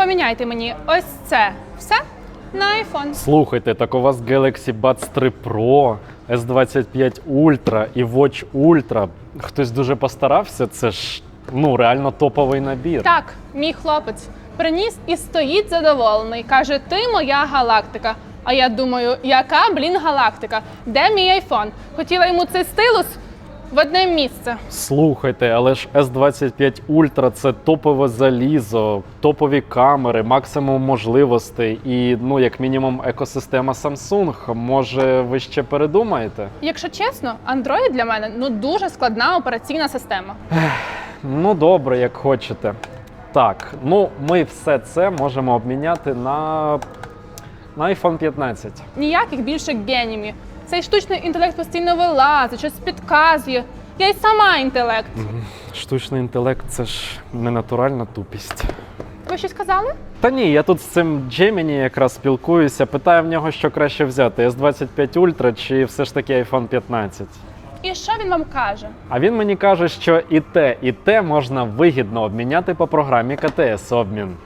поміняйте мені ось це все на iPhone. Слухайте, так у вас Galaxy Buds 3 Pro, S25 Ultra і Watch Ultra. Хтось дуже постарався, це ж ну реально топовий набір. Так, мій хлопець приніс і стоїть задоволений. Каже: Ти моя галактика. А я думаю, яка блін галактика? Де мій айфон? Хотіла йому цей стилус в одне місце. Слухайте, але ж S25 Ultra це топове залізо, топові камери, максимум можливостей і, ну, як мінімум, екосистема Samsung. Може, ви ще передумаєте? Якщо чесно, Android для мене ну дуже складна операційна система. Ну, добре, як хочете. Так, ну ми все це можемо обміняти на, на iPhone 15. Ніяких більше генімів. Цей штучний інтелект постійно вилазить, щось підказує. Я й сама інтелект. Штучний інтелект це ж не натуральна тупість. Ви щось казали? Та ні, я тут з цим Gemini якраз спілкуюся. Питаю в нього, що краще взяти: S25 Ultra чи все ж таки iPhone 15. І що він вам каже? А він мені каже, що і те, і те можна вигідно обміняти по програмі КТС обмін.